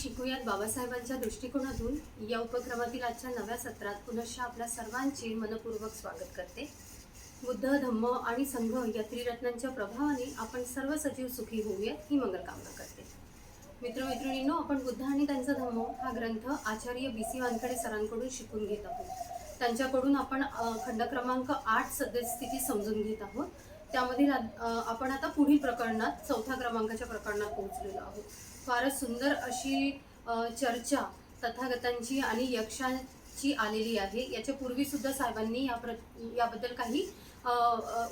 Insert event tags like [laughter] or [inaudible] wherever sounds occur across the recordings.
शिकूयात बाबासाहेबांच्या दृष्टिकोनातून. या उपक्रमातील आजच्या नव्या सत्रात पुनश्च आपल्या सर्वांचे मनपूर्वक स्वागत करते. बुद्ध धम्म आणि संघ या त्रिरत्नांच्या प्रभावाने आपण सर्व सजीव सुखी होऊयात ही मंगलकामना करते. मित्रमैत्रिणींनो आपण बुद्ध आणि त्यांचा धम्म हा ग्रंथ आचार्य बी सी वानखडे सरांकडून शिकून घेत आहोत. त्यांच्याकडून आपण खंड क्रमांक आठ सद्यस्थिती समजून घेत आहोत. त्यामधील आपण आता पुढील प्रकरणात चौथ्या क्रमांकाच्या प्रकरणात पोहोचलेलो आहोत. फारच सुंदर अशी चर्चा तथागतांची आणि यक्षांची आलेली आहे. याच्या पूर्वी सुद्धा साहेबांनी या प्र याबद्दल काही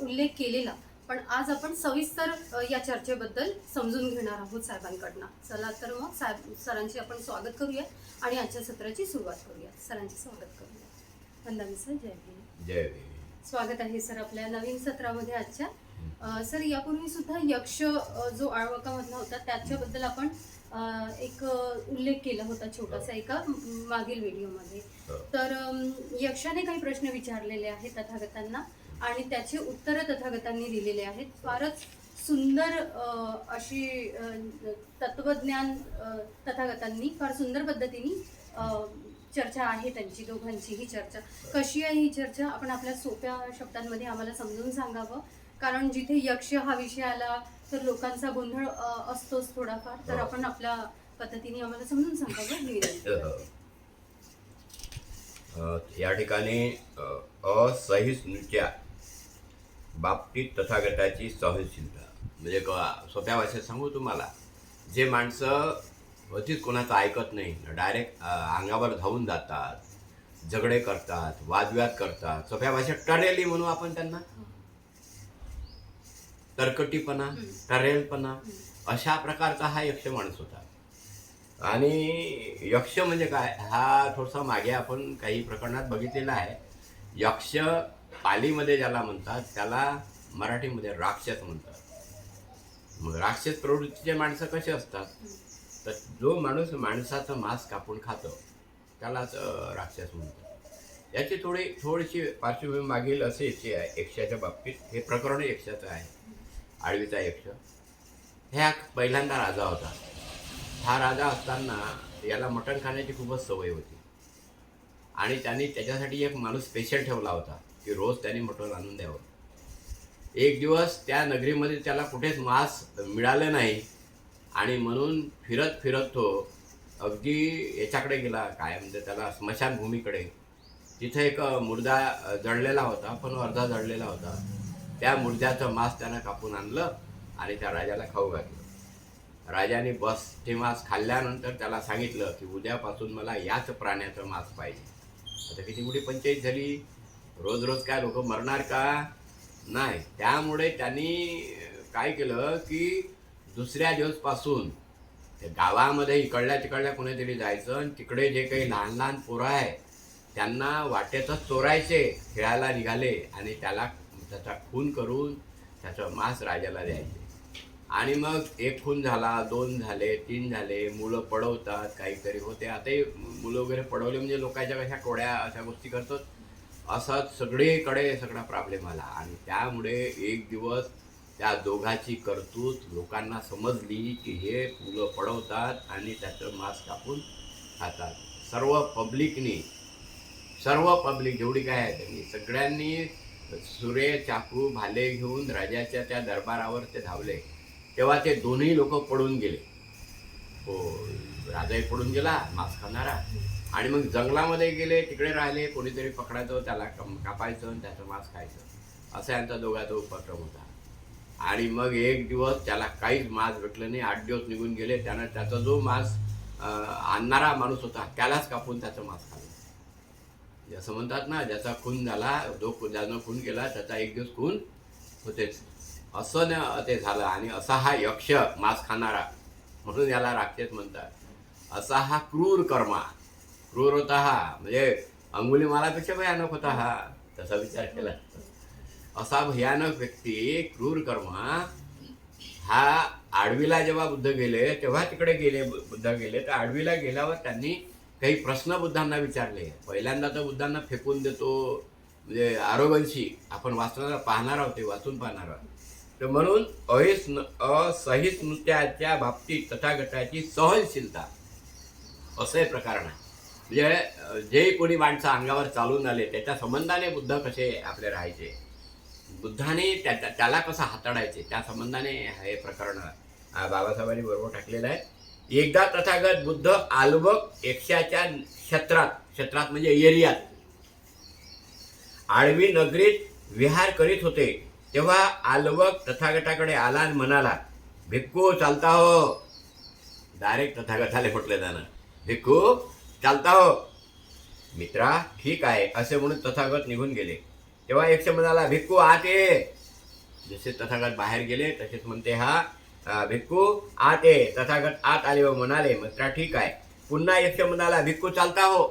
उल्लेख केलेला. पण आज आपण सविस्तर या चर्चेबद्दल समजून घेणार आहोत साहेबांकडनं. चला तर मग साहेब सरांचे आपण स्वागत करूया आणि आजच्या सत्राची सुरुवात करूया. सरांचे स्वागत करूया. वंदन सर जय भीम. जय स्वागत आहे सर आपल्या नवीन सत्रामध्ये आजच्या. सर यापूर्वी सुद्धा यक्ष जो आळवकामधला होता त्याच्याबद्दल आपण एक उल्लेख केला होता छोटासा एका मागील व्हिडिओमध्ये. हो. तर यक्षाने काही प्रश्न विचारलेले आहेत तथागतांना आणि त्याचे उत्तरं तथागतांनी दिलेले आहेत. फारच सुंदर अशी तत्वज्ञान तथागतांनी फार सुंदर पद्धतीने चर्चा आहे त्यांची दोघांची ही चर्चा. कशी आहे ही चर्चा? आपण आपल्या सोप्या शब्दांमध्ये आम्हाला समजून सांगावं. कारण जिथे यक्ष हा विषय आला तर लोकांचा गोंधळ असतोच थोडाफार. तर हो. आपण आपल्या पद्धतीने आम्हाला समजून सांगावं या ठिकाणी असहिष्णुच्या बाबतीत तथागताची सहनशीलता. म्हणजे सोप्या भाषेत सांगू तुम्हाला जे माणसं अतिच कोणाचं ऐकत नाही. डायरेक्ट अंगावर धावून जातात झगडे करतात वादविवाद करतात. सोप्या भाषेत टरेली म्हणू आपण त्यांना? तरकटीपणा. टरेलपणा. अशा प्रकारचा हा यक्ष माणूस होता. आणि यक्ष म्हणजे काय? हा थोडासा मागे आपण काही प्रकरणात बघितलेला आहे. यक्ष पालीमध्ये ज्याला म्हणतात त्याला मराठीमध्ये राक्षस म्हणतात. मग राक्षस प्रवृत्तीचे माणसं कसे असतात? तर जो माणूस माणसाचं मांस कापून खातो त्यालाच राक्षस म्हणतात. याची थोडी थोडीशी पार्श्वभूमी मागील असे याची आहे यक्षाच्या बाबतीत. हे प्रकरण यक्षाचं आहे आळवीचा यक्ष. ह्या पहिल्यांदा राजा होता. हा राजा असताना याला मटण खाण्याची खूपच सवय होती. आणि त्यांनी त्याच्यासाठी एक माणूस स्पेशल ठेवला होता की रोज त्यांनी मटण आणून द्यावं. एक दिवस त्या नगरीमध्ये त्याला कुठेच मांस मिळालं नाही. आणि म्हणून फिरत फिरत तो अगदी याच्याकडे गेला काय म्हणजे त्याला स्मशानभूमीकडे तिथे एक मुर्दा जळलेला होता पण अर्धा जळलेला होता. त्या मुर्द्याचं मांस त्यानं कापून आणलं आणि त्या राजाला खाऊ घातलं. राजाने बस ते मांस खाल्ल्यानंतर त्याला सांगितलं की उद्यापासून मला याच प्राण्याचं मांस पाहिजे. आता किती मोठी पंचायत झाली? रोज रोज काय लोक मरणार का? नाही. त्यामुळे त्यांनी काय केलं की दुसऱ्या दिवसपासून त्या गावामध्ये इकडल्या तिकडल्या कुणीतरी जायचं आणि तिकडे जे काही लहान लहान पोरं आहे त्यांना वाटेतच चोरायचे खेळायला निघाले आणि त्याला त्याचा खून करून त्याचं मांस राजाला द्यायचे. आणि मग एक खून झाला दोन झाले तीन झाले मुलं पडवतात काहीतरी होते. आताही मुलं वगैरे पडवले म्हणजे लोकांच्या कशा कोड्या अशा गोष्टी करतात? असंच सगळीकडे सगळा प्रॉब्लेम आला आणि त्यामुळे एक दिवस त्या दोघाची कर्तूत लोकांना समजली की हे फुलं पडवतात आणि त्याचं मांस कापून खातात. सर्व पब्लिकनी सर्व पब्लिक जेवढी काय आहे त्यांनी सगळ्यांनी सुरे चाकू भाले घेऊन राजाच्या त्या दरबारावर ते धावले. तेव्हा ते दोन्ही लोक पडून गेले. हो राजाही पडून गेला मांस खाणारा. आणि मग जंगलामध्ये गेले तिकडे राहिले कोणीतरी पकडायचं त्याला कम कापायचं आणि त्याचं मांस खायचं. असा यांचा दोघाचा उपक्रम होता. आणि मग एक दिवस त्याला काहीच मांस भेटलं नाही. आठ दिवस निघून गेले. त्यानं त्याचा जो मांस आणणारा माणूस होता त्यालाच कापून त्याचं मास खाल्लं. जसं म्हणतात ना ज्याचा खून झाला जो ज्यानं खून केला त्याचा एक दिवस खून होतेच असं न ते झालं. आणि असा हा यक्ष मांस खाणारा म्हणून याला राक्षस म्हणतात. असा हा क्रूर कर्मा. क्रूर होता हा. म्हणजे अंगुली मालापेक्षा भयानक होता हा. तसा विचार केला. असा भयानक व्यक्ती क्रूर कर्मा हा आडवीला जेव्हा बुद्ध गेले तेव्हा तिकडे गेले बुद्ध गेले तर आडवीला गेल्यावर त्यांनी काही प्रश्न बुद्धांना विचारले. पहिल्यांदा तर बुद्धांना फेकून देतो म्हणजे आरोग्यांशी आपण वाचणार पाहणार आहोत ते वाचून पाहणार आहोत. तर म्हणून अहिष्ण असहिष्णुत्याच्या बाबतीत तथागताची सहनशीलता असे प्रकरण आहे. म्हणजे जे कोणी माणसं अंगावर चालून आले त्याच्या संबंधाने बुद्ध कसे आपले राहायचे? बुद्धाने त्या त्याला कसं हाताळायचे त्या संबंधाने हे प्रकरण बाबासाहेबांनी बरोबर टाकलेलं आहे. एकदा तथागत बुद्ध आलबक एकशाच्या क्षेत्रात क्षेत्रात म्हणजे एरियात आळवी नगरीत विहार करीत होते. तेव्हा आलबक तथागताकडे आला आणि म्हणाला भिक्खू चालता हो. डायरेक्ट तथागताले म्हटलं जाणं. भिक्खू चालता हो. मित्रा ठीक आहे असे म्हणून तथागत निघून गेले. तेव्हा एकशे म्हणाला भिक्खू आत ये जसे तथागत बाहेर गेले तसेच म्हणते हा भिक्कू भिक्खू आत ये तथागत आत आले व म्हणाले मित्रा ठीक आहे. पुन्हा एकशे म्हणाला भिक्खू चालता हो.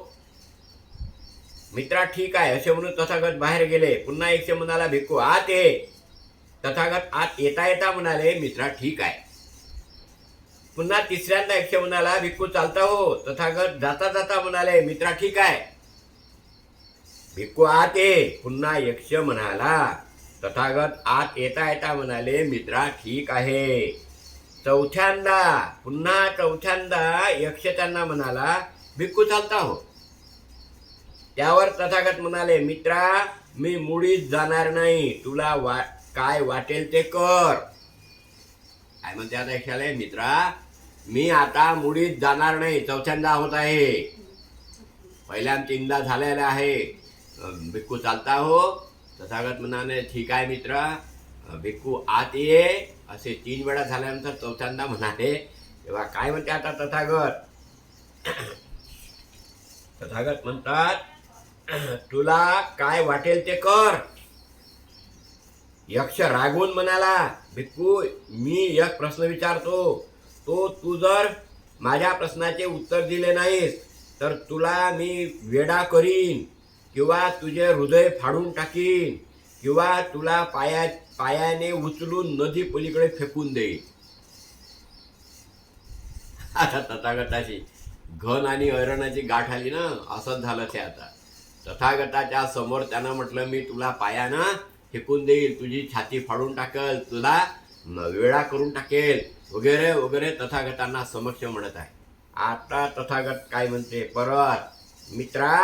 मित्रा ठीक आहे. असे म्हणून तथागत बाहेर गेले. पुन्हा एकशे म्हणाला भिक्खू आत ये तथागत आत येता येता म्हणाले मित्रा ठीक आहे. पुन्हा तिसऱ्यांदा एकशे म्हणाला भिक्खू चालता हो. तथागत जाता जाता म्हणाले मित्रा ठीक आहे. भिक्खू आत ये पुन्हा यक्ष म्हणाला तथागत आत येता येता म्हणाले मित्रा ठीक आहे. चौथ्यांदा पुन्हा चौथ्यांदा यक्ष त्यांना म्हणाला भिक्खू चालता हो. त्यावर तथागत म्हणाले मित्रा मी मुळीच जाणार नाही तुला वा काय वाटेल ते कर. काय म्हणते आता यक्षाले मित्रा मी आता मुळीच जाणार नाही चौथ्यांदा होत आहे. पहिल्यांदा तीनदा झालेला आहे. भिक्खू चालता हो तथागत म्हणाले ठीक आहे मित्र भिक्खू आत ये. असे तीन वेळा झाल्यानंतर चौथ्यांदा म्हणाले तेव्हा काय म्हणते आता तथागत? [clears throat] तथागत म्हणतात [clears throat] तुला काय वाटेल ते कर. यक्ष रागून म्हणाला भिक्खू मी एक प्रश्न विचारतो. तो तू जर माझ्या प्रश्नाचे उत्तर दिले नाहीस तर तुला मी वेडा करीन. किंवा तुझे हृदय फाडून टाकीन किंवा तुला पाया पायाने उचलून नदी पलीकडे फेकून देईन. आता तथागताची घन आणि ऐरणाची गाठ आली ना असंच झालं ते आता. तथागताच्या समोर त्यानं म्हटलं मी तुला पायानं फेकून देईल तुझी छाती फाडून टाकेल तुला वेळा करून टाकेल वगैरे वगैरे तथागतांना समक्ष म्हणत आहे. आता तथागत काय म्हणते? परत मित्रा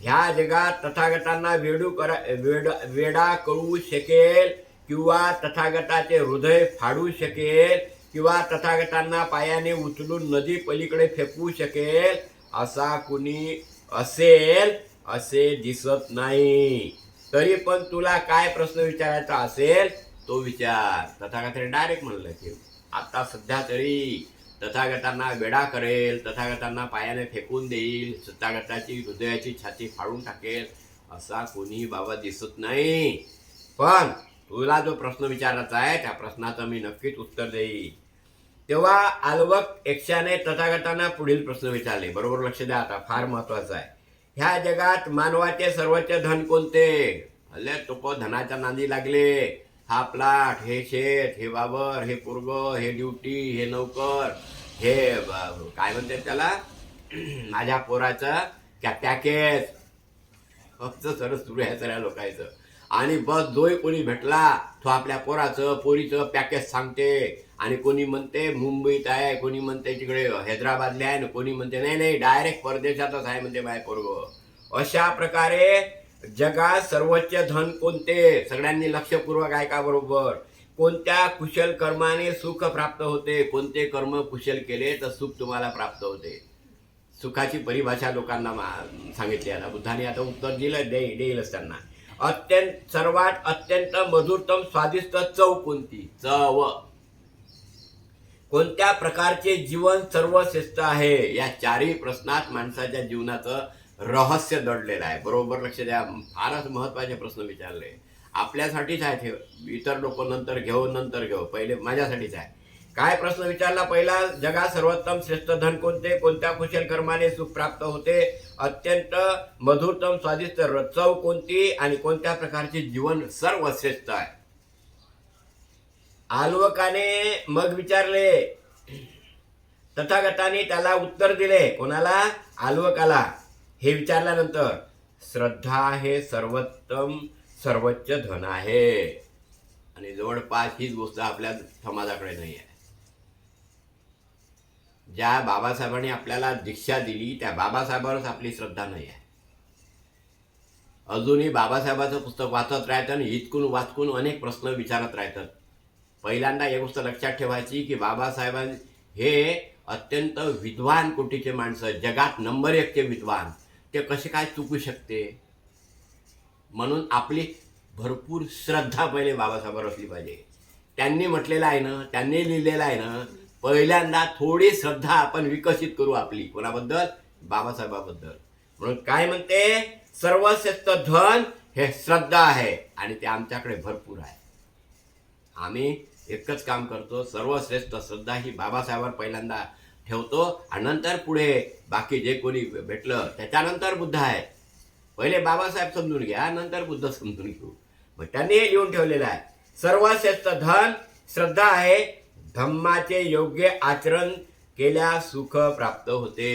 ह्या जगात तथागतांना वेडू करा वेड वेडा करू शकेल किंवा तथागताचे हृदय फाडू शकेल किंवा तथागतांना पायाने उचलून नदी पलीकडे फेकू शकेल असा कुणी असेल असे दिसत नाही. तरी पण तुला काय प्रश्न विचारायचा असेल तो विचार. तथागताने डायरेक्ट म्हणलं की आता सध्या तरी तथागतांना वेडा करेल तथागतांना पायाने फेकून देईल तथागताची हृदयाची छाती फाडून टाकेल असा कोणी बाबा दिसत नाही. पण तुला जो प्रश्न विचारायचा आहे त्या प्रश्नाचं मी नक्कीच उत्तर देईन. तेव्हा आलवक एकशाने तथागतांना पुढील प्रश्न विचारले. बरोबर लक्ष द्या आता फार महत्वाचं आहे. ह्या जगात मानवाचे सर्वोच्च धन कोणते? हल्ले तो धनाच्या नांदी लागले. हा प्लाट हे शेत हे बाबर हे पोरग हे ड्युटी हे नौकर हे काय म्हणते त्याला? [clears throat] माझ्या पोराचं त्या पॅकेज. असं सर्व सुरू आहे सगळ्या लोकांचं. आणि बस जोही कोणी भेटला तो आपल्या पोराचं पोरीचं पॅकेज सांगते. आणि कोणी म्हणते मुंबईत आहे कोणी म्हणते तिकडे हैदराबादला आहे आणि कोणी म्हणते नाही नाही डायरेक्ट परदेशातच आहे म्हणते माय पोरग. अशा प्रकारे जगात सर्वोच्च धन कोणते? सगळ्यांनी लक्षपूर्वक ऐका बरोबर. कोणत्या कुशल कर्माने सुख प्राप्त होते? कोणते कर्म कुशल केले तर सुख तुम्हाला प्राप्त होते? सुखाची परिभाषा लोकांना सांगितली आता. बुद्धाने आता उत्तर दिलं दे देईलच त्यांना. अत्यंत सर्वात अत्यंत मधुरतम स्वादिष्ट चव कोणती? चव. कोणत्या प्रकारचे जीवन सर्वश्रेष्ठ आहे? या चारही प्रश्नात माणसाच्या जीवनाचं रहस्य दडलेलं आहे. बरोबर लक्ष द्या. फारच महत्त्वाचे प्रश्न विचारले. आपल्यासाठीच आहेत हे इतर लोक नंतर घेऊ नंतर घेऊ. पहिले माझ्यासाठीच आहे. काय प्रश्न विचारला? पहिला जगात सर्वोत्तम श्रेष्ठ धन कोणते? कोणत्या कुशल कर्माने सुख प्राप्त होते? अत्यंत मधुरतम स्वादिष्ट र- चव कोणती? आणि कोणत्या प्रकारचे जीवन सर्वश्रेष्ठ आहे? आलवकाने मग विचारले. तथागताने त्याला उत्तर दिले. कोणाला? आलवकाला. हे विचारल्यानंतर श्रद्धा हे सर्वोत्तम सर्वोच्च धन आहे. आणि जवळपास हीच गोष्ट आपल्या समाजाकडे नाही आहे. ज्या बाबासाहेबांनी आपल्याला दीक्षा दिली त्या बाबासाहेबांवरच आपली श्रद्धा नाही आहे. अजूनही बाबासाहेबाचं पुस्तक वाचत राहतं आणि इतकून वाचकून अनेक प्रश्न विचारत राहतात. पहिल्यांदा एक गोष्ट लक्षात ठेवायची की बाबासाहेबां हे अत्यंत विद्वान कोटीचे माणसं जगात नंबर एकचे विद्वान. ते कसे काय चुकू शकते? म्हणून आपली भरपूर श्रद्धा पहिले बाबासाहेबांवर असली पाहिजे. त्यांनी म्हटलेलं आहे ना त्यांनी लिहिलेलं आहे ना पहिल्यांदा थोडी श्रद्धा आपण विकसित करू आपली. कोणाबद्दल? बाबासाहेबाबद्दल. म्हणून काय म्हणते? सर्वश्रेष्ठ धन हे श्रद्धा आहे आणि ते आमच्याकडे भरपूर आहे. आम्ही एकच काम करतो सर्वश्रेष्ठ श्रद्धा ही बाबासाहेबांवर पहिल्यांदा ठेवतो आणि नंतर पुढे बाकी जे कोणी भेटलं त्याच्यानंतर बुद्ध आहे पहिले बाबासाहेब समजून घ्या नंतर बुद्ध समजून घेऊ. मग त्यांनी हे लिहून ठेवलेलं आहे. सर्वश्रेष्ठ धन श्रद्धा आहे. धम्माचे योग्य आचरण केल्या सुख प्राप्त होते.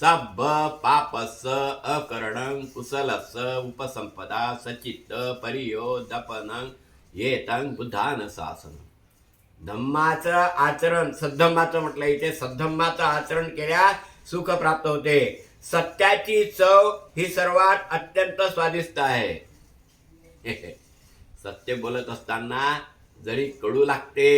सब पापस अकरणं कुसलस उपसंपदा सचित्त परियो दपनं येतं बुद्धान शासन धम्माचं आचरण सद्धम्माचं म्हटलं इथे सद्धम्माचं आचरण केल्यास सुख प्राप्त होते. सत्याची चव ही सर्वात अत्यंत स्वादिष्ट आहे. [laughs] सत्य बोलत असताना जरी कडू लागते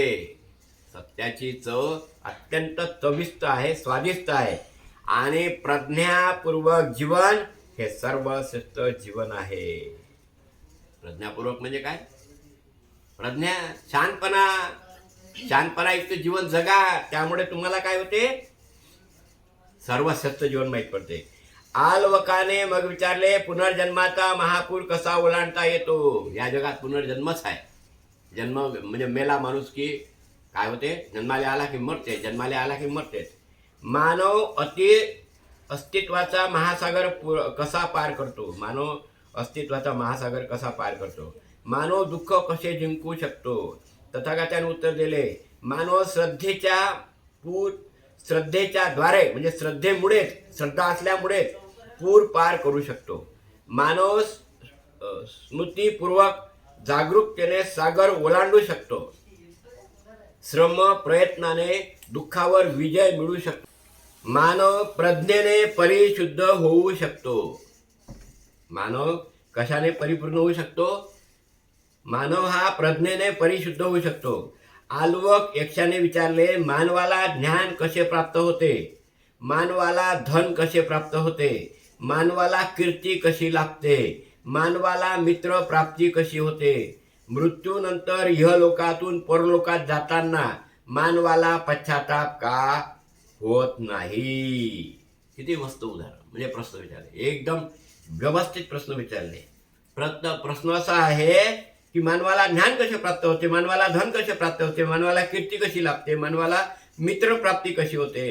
सत्याची चव अत्यंत चविष्ट आहे स्वादिष्ट आहे. आणि प्रज्ञापूर्वक जीवन हे सर्वश्रेष्ठ जीवन आहे. प्रज्ञापूर्वक म्हणजे काय? प्रज्ञा शांतपणा शांतपणायुक्त जीवन जगा. त्यामुळे तुम्हाला काय होते? सर्वश्रेष्ठ जीवन माहीत पडते. आलवकाने मग विचारले पुनर्जन्माचा महापूर कसा ओलांडता येतो? या जगात पुनर्जन्मच आहे. जन्म म्हणजे मेला माणूस की काय होते? जन्माला आला की मरते जन्माला आला की मरते. मानव अति अस्तित्वाचा महासागर कसा पार करतो? मानव अस्तित्वाचा महासागर कसा पार करतो? मानव दुःख कसे जिंकू शकतो? तथागताने उत्तर दिले. मानव श्रद्धेच्या पूर श्रद्धेच्या द्वारे म्हणजे श्रद्धेमुळेच श्रद्धा असल्यामुळेच पूर पार करू शकतो. मानव स्मृतीपूर्वक जागरूकतेने सागर ओलांडू शकतो. श्रम प्रयत्नाने दुःखावर विजय मिळू शकतो. मानव प्रज्ञेने परिशुद्ध होऊ शकतो. मानव कशाने परिपूर्ण होऊ शकतो? मानव हा प्रज्ञेने परिशुद्ध होऊ शकतो. आलवक यक्षाने विचारले मानवाला ज्ञान कसे प्राप्त होते? मानवाला धन कसे प्राप्त होते? मानवाला कीर्ती कशी लागते? मानवाला मित्र प्राप्ती कशी होते? मृत्यूनंतर इहलोकातून परलोकात जाताना मानवाला पश्चाताप का होत नाही? किती मस्त उदाहरण. म्हणजे प्रश्न विचारले. एकदम व्यवस्थित प्रश्न विचारले. प्रश्न प्रश्न असा आहे की मानवाला ज्ञान कसे प्राप्त होते मानवाला धन कसे प्राप्त होते मानवाला कीर्ती कशी लाभते मानवाला मित्र प्राप्ती कशी होते?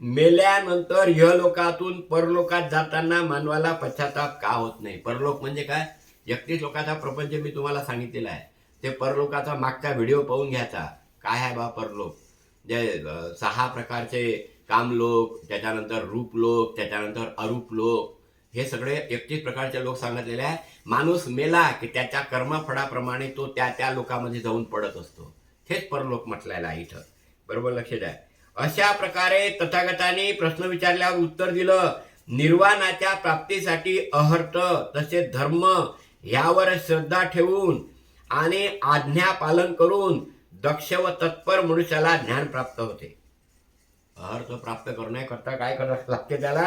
मेल्यानंतर यलोकातून परलोकात जाताना मानवाला पश्चाताप का होत नाही? परलोक म्हणजे काय? एकतीस लोकाचा प्रपंच मी तुम्हाला सांगितलेला आहे. ते परलोकाचा मागचा व्हिडिओ पाहून घ्यायचा. काय आहे बा परलोक? जे सहा प्रकारचे कामलोक त्याच्यानंतर रूपलोक त्याच्यानंतर अरूप लोक हे सगळे एकतीस प्रकारचे लोक सांगितलेले आहे. माणूस मेला की त्याच्या कर्मफळाप्रमाणे तो त्या त्या लोकांमध्ये जाऊन पडत असतो. हेच परलोक म्हटलेलं आहे इथं. बरोबर लक्ष द्या अशा प्रकारे तथागताने प्रश्न विचारल्यावर उत्तर दिलं निर्वाणाच्या प्राप्तीसाठी अहर्त तसेच धर्म यावर श्रद्धा ठेवून आणि आज्ञा पालन करून दक्ष व तत्पर मनुष्याला ज्ञान प्राप्त होते. अर्थ प्राप्त करण्याकरता काय करावं लागते त्याला?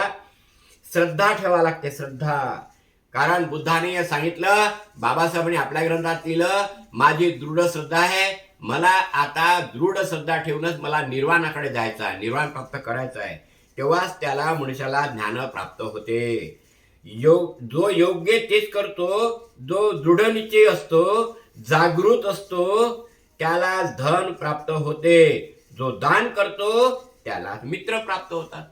श्रद्धा ठेवा लागते श्रद्धा. कारण बुद्धाने हे सांगितलं बाबासाहेबांनी आपल्या ग्रंथात लिहिलं माझी दृढ श्रद्धा आहे मला आता दृढ श्रद्धा ठेवूनच मला निर्वाणाकडे जायचं आहे निर्वाण प्राप्त करायचं आहे. तेव्हाच त्याला मनुष्याला ज्ञान प्राप्त होते. योग जो योग्य तेच करतो जो दृढ निश्चय असतो जागृत असतो त्याला धन प्राप्त होते. जो दान करतो त्याला मित्र प्राप्त होतात.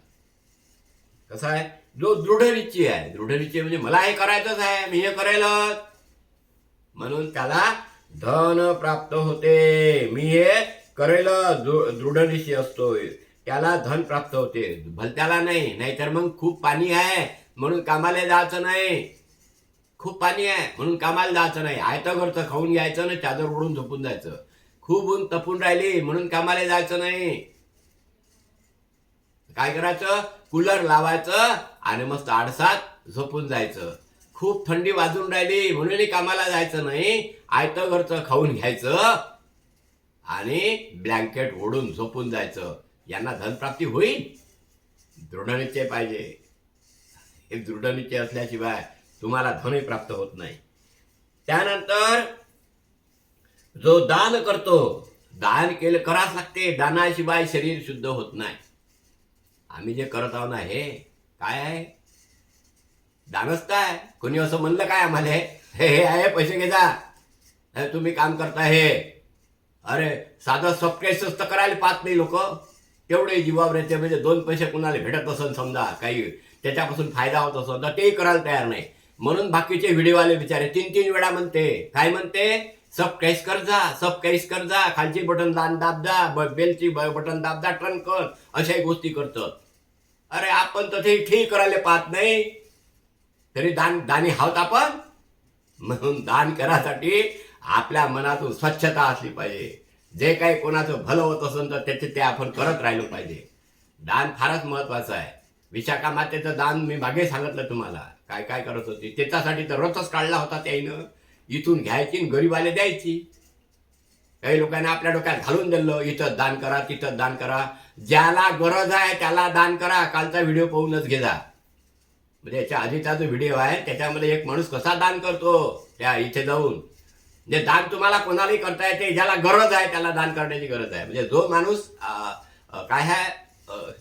कसं आहे? जो दृढनिश्चय आहे. दृढनिश्चय म्हणजे मला हे करायचंच आहे मी हे करेलच. म्हणून त्याला धन प्राप्त होते. मी हे करायला दृढनिश्चय असतो असतोय. त्याला धन प्राप्त होते. भलत्याला नाही नाहीतर मग खूप पाणी आहे म्हणून कामाला जायचं नाही. खूप पाणी आहे म्हणून कामाला जायचं नाही. आयतं घरचं खाऊन घ्यायचं ना चादर ओढून झोपून जायचं. खूप ऊन तपून राहिली म्हणून कामाला जायचं नाही. काय करायचं? कूलर लावायचं आणि मस्त आडसात झोपून जायचं. खूप थंडी वाजून राहिली म्हणून कामाला जायचं नाही. आयतं घरचं खाऊन घ्यायचं आणि ब्लँकेट ओढून झोपून जायचं. यांना धनप्राप्ती होईल? दृढनिश्चय पाहिजे. हे दृढनिश्चय असल्याशिवाय तुम्हाला धनही प्राप्त होत नाही. त्यानंतर जो दान करतो दान केलं करावंच लागते. दानाशिवाय शरीर शुद्ध होत नाही. आम्ही जे करत आहोत ना हे काय आहे? दानच काय कोणी असं म्हणलं काय आम्हाला? हे हे आहे पैसे घेजा हे तुम्ही काम करता हे. अरे साधं सबस्क्राईब तर करायला पाहत नाही लोक. तेवढे जीवावर येते म्हणजे दोन पैसे कुणाला भेटत असन समजा काही. त्याच्यापासून फायदा होत असेल तर तेही करायला तयार नाही. म्हणून बाकीचे व्हिडिओवाले बिचारे तीन तीन वेळा म्हणते. काय म्हणते? सब कर जा सब कर जा. खालची बटन दान दाब जा ब- बेलची ब- बटन दाब जा टर्न कर. अशाही गोष्टी करतो अरे आपण तर ठीक करायला पाहत नाही. तरी दान दानी आहोत आपण? म्हणून दान करासाठी आपल्या मनातून स्वच्छता असली पाहिजे. जे काही कोणाचं भलं होत असेल तर त्याचे ते आपण करत राहिलो पाहिजे. दान फारच महत्वाचं आहे. विशाखा मातेचं दान मी मागे सांगितलं तुम्हाला. काय काय करत होती? त्याच्यासाठी तर रथच काढला होता त्याईनं. इथून घ्यायची आणि गरीबाला द्यायची. काही लोकांना आपल्या डोक्यात घालून दिलं इथं दान करा तिथं दान करा. ज्याला गरज आहे त्याला दान करा. कालचा व्हिडिओ पाहूनच घेजा म्हणजे याच्या आधीचा जो व्हिडिओ आहे त्याच्यामध्ये एक माणूस कसा दान करतो? त्या इथे जाऊन. म्हणजे दान तुम्हाला कोणालाही करता येते ज्याला गरज आहे त्याला दान करण्याची गरज आहे. म्हणजे जो माणूस काय आहे?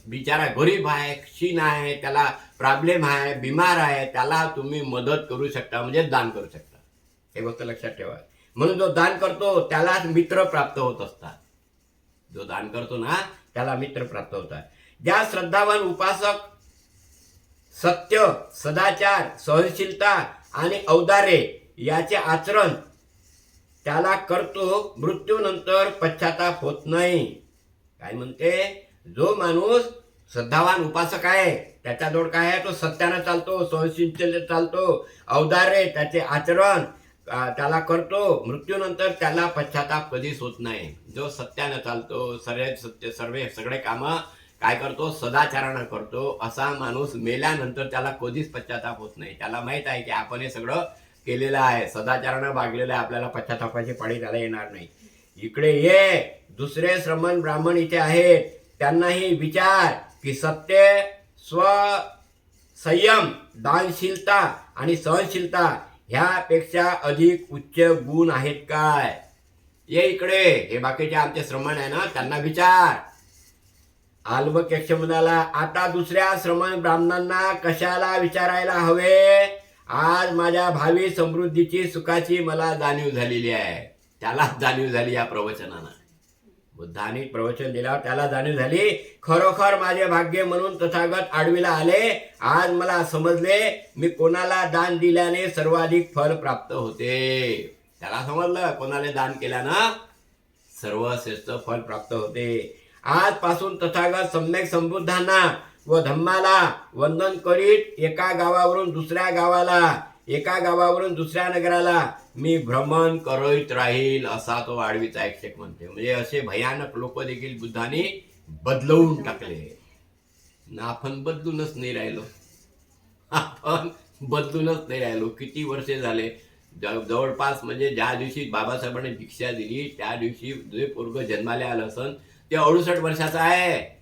बिचारा गरीब आहे क्षीण आहे त्याला प्रॉब्लेम आहे बिमार आहे त्याला तुम्ही मदत करू शकता म्हणजे दान करू शकता. हे गोष्ट लक्षात ठेवा. म्हणून जो दान करतो त्यालाच मित्र प्राप्त होत असतात. जो दान करतो ना त्याला मित्र प्राप्त होतात. ज्या श्रद्धावान उपासक सत्य सदाचार सहनशीलता आणि औदारे याचे आचरण त्याला करतो मृत्यूनंतर पश्चाताप होत नाही. काय म्हणते? जो माणूस श्रद्धावान उपासक आहे त्याच्याजवळ काय आहे? तो सत्यानं चालतो सहनशीलतेने चालतो औदारे त्याचे आचरण त्याला करतो मृत्यूनंतर त्याला पश्चाताप कधीच होत नाही. जो सत्यानं चालतो सर्व सत्य सर्व सगळे कामं काय करतो? सदाचारानं करतो. असा माणूस मेल्यानंतर त्याला कधीच पश्चाताप होत नाही. त्याला माहीत आहे की आपण हे सगळं केलेलं आहे. सदाचारानं वागलेलं आहे. आपल्याला पश्चातापाची पाळी त्याला येणार नाही. इकडे ये. दुसरे श्रमण ब्राह्मण इथे आहेत. त्यांनाही विचार की सत्य स्व संयम दानशीलता आणि सहनशीलता ह्यापेक्षा अधिक उच्च गुण आहेत काय? ये इकडे. हे बाकीचे आमचे श्रमण आहे ना त्यांना विचार. आल्बकेक्ष म्हणाला आता दुसऱ्या श्रमण ब्राह्मणांना कशाला विचारायला हवे? आज माझ्या भावी समृद्धीची सुखाची मला जाणीव झालेली आहे. त्याला जाणीव झाली या प्रवचनानं. बुद्धाने प्रवचन दिल्यावर त्याला जाणीव झाली खरोखर माझे भाग्य म्हणून तथागत आडवीला आले. आज मला समजले मी कोणाला दान दिल्याने सर्वाधिक फल प्राप्त होते. त्याला समजलं कोणाला दान केल्यानं सर्वश्रेष्ठ फल प्राप्त होते. आजपासून तथागत सम्यक समृद्धांना व धम्माला वंदन करीत एका गावावरून दुसऱ्या गावाला एका गावावरून दुसऱ्या नगराला मी भ्रमण करीत राहील असा तो आडवीचा ऐक्षक म्हणते म्हणजे असे भयानक लोक देखील बुद्धाने बदलवून टाकले. ना आपण बदलूनच नाही राहिलो. आपण बदलूनच नाही राहिलो. किती वर्षे झाले? ज- जवळपास म्हणजे ज्या दिवशी बाबासाहेबांनी भिक्षा दिली त्या दिवशी जे पोरग जन्माला आलं असन ते अडुसष्ट वर्षाचं आहे.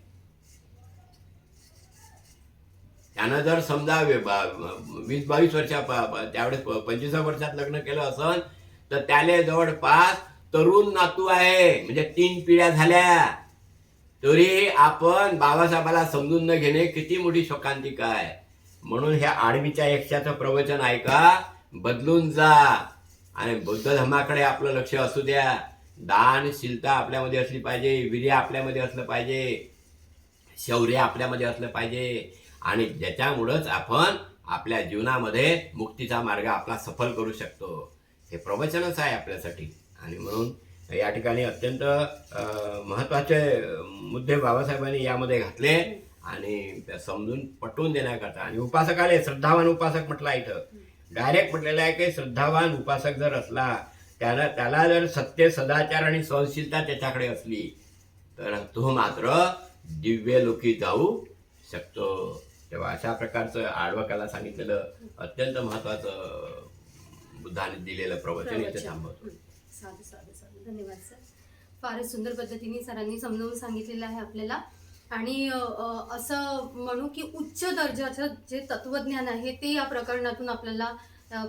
त्यानं जर समजा वे- बा- वीस बावीस वर्षा त्यावेळेस पंचवीसा वर्षात लग्न केलं असन तर त्याले जवळपास तरुण नातू आहे. म्हणजे तीन पिढ्या झाल्या. तरी आपण बाबासाहेबाला समजून न घेणे किती मोठी शोकांतिका आहे. म्हणून ह्या आडवीच्या यक्षाचं प्रवचन ऐका. बदलून जा. आणि बौद्ध धर्माकडे आपलं लक्ष असू द्या. दानशीलता आपल्यामध्ये असली पाहिजे. वीर्य आपल्यामध्ये असलं पाहिजे. शौर्य आपल्यामध्ये असलं पाहिजे. आणि ज्याच्यामुळंच आपण आपल्या जीवनामध्ये मुक्तीचा मार्ग आपला सफल करू शकतो. हे प्रवचनच आहे आपल्यासाठी. आणि म्हणून या ठिकाणी अत्यंत महत्त्वाचे मुद्दे बाबासाहेबांनी यामध्ये घातले आणि समजून पटवून देण्याकरता. आणि उपासकाले श्रद्धावान उपासक म्हटला इथं. डायरेक्ट म्हटलेलं आहे की श्रद्धावान उपासक जर असला त्याला त्याला जर सत्य सदाचार आणि सहनशीलता त्याच्याकडे असली तर तो मात्र दिव्य लोकी जाऊ शकतो. अशा प्रकारचं आडवकाला सांगितलेलं अत्यंत महत्वाचं बुद्धाने दिलेलं प्रवचन इथे. थांबवतो. साधू साधू साधू. धन्यवाद सर. फारच सुंदर पद्धतीने सरांनी समजावून सांगितलेलं आहे आपल्याला. आणि असं म्हणू की उच्च दर्जाचं जे तत्वज्ञान आहे ते या प्रकरणातून आपल्याला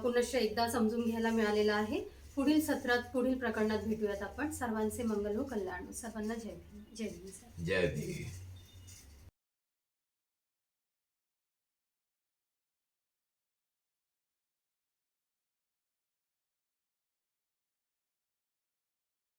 पुनश्च एकदा समजून घ्यायला मिळालेलं आहे. पुढील सत्रात पुढील प्रकरणात भेटूयात आपण. सर्वांचे मंगल हो कल्याण हो. सर्वांना जय भीम. जय भीम सर. जय देवी